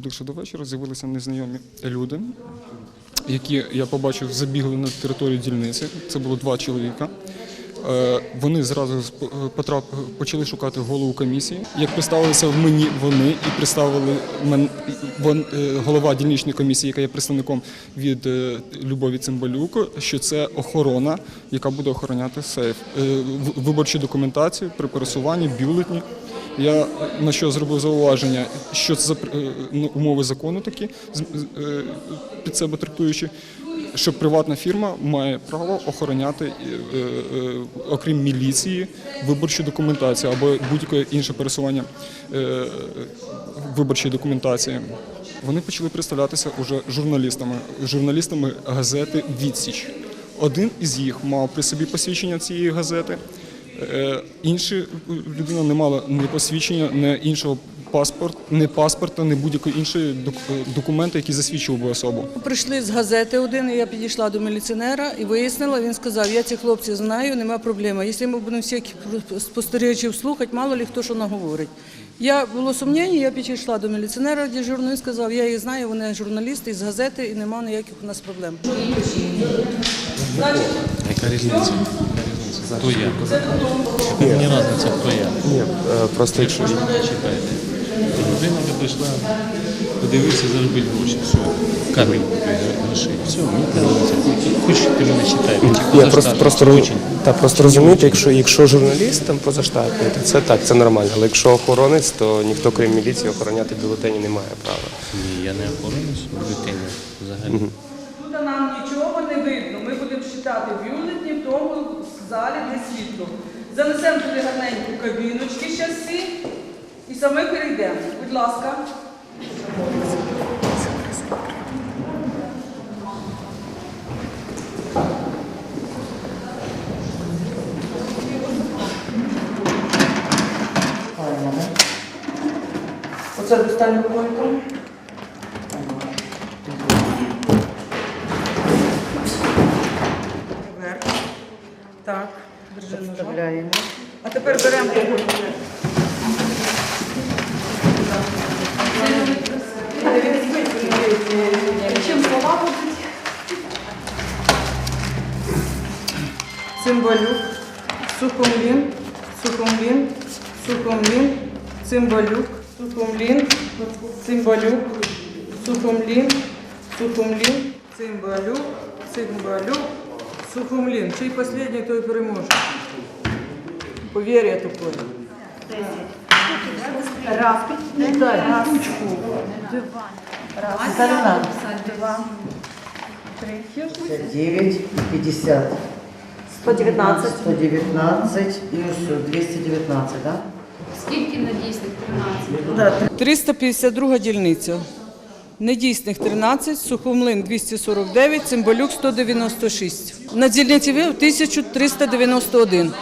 ближче до вечора з'явилися незнайомі люди, які я побачив, забігли на територію дільниці. Це було два чоловіка. Е, Вони зразу е, почали шукати голову комісії. Як представилися в мені вони і представили мен... е, голова дільничної комісії, яка є представником від Любові Цимбалюк, що це охорона, яка буде охороняти сейф, виборчу документацію при пересуванні, бюлетні. Я на що зробив зауваження, що це за е, ну, умови закону такі, е, під себе трактуючи, що приватна фірма має право охороняти, е, окрім міліції, виборчу документацію або будь-яке інше пересування виборчої документації. Вони почали представлятися уже журналістами, журналістами газети Відсіч. Один із їх мав при собі посвідчення цієї газети. Е, Інша людина не мала ні посвідчення, ні іншого паспорт, ні паспорта, ні будь-якої іншої е, документи, які засвідчували би особу. Прийшли з газети один, і я підійшла до міліціонера і вияснила, він сказав, я цих хлопців знаю, нема проблеми. Якщо ми будемо всіх спостерігачів слухати, мало ли хто що наговорить. Я було сумніння, я підійшла до міліціонера дежурного, він сказав, я їх знаю, вони журналісти з газети і нема ніяких у нас проблем. Яка різниця? Хто я? Мені різниця, хто я? Ні, просто якщо Читайте. Людина би прийшла, подивитися, заробити гроші. Все. Камінь купити грошей. Все, мені подобається. Хочете мене читайте. Ні, просто, просто, роз- та, просто розумієте, якщо, якщо журналіст там позаштатний, то це так, це нормально. Але якщо охоронець, то ніхто крім міліції охороняти бюлетені не має права. Ні, я не охоронець бюлетені взагалі. Тут нам нічого не видно. Ми будемо читати бюлетні в тому залі, де світло. Занесемо туди гарненьку кабіночки зараз всі і саме перейдемо. Будь ласка. Оце достань рукою. Так, держи ножом. А тепер беремо. Чим слова будуть? Цимбалюк, Сухомлін, Сухомлін, Сухомлін, Цимбалюк, Сухомлін, Цимбалюк, Сухомлін, Сухомлін, Цимбалюк, Цимбалюк, Сухомлін. Чий останній, той переможе. Повір'я такое. Раз. Дай ручку. Раз. Вторая. Два. Три. 9, 50, 119. 119 и все, 219, да? Скільки на дійсних 13? 352 дільниця. Недійсних 13, Сухомлин 249, Цимбалюк 196. На дільниці ви 1391.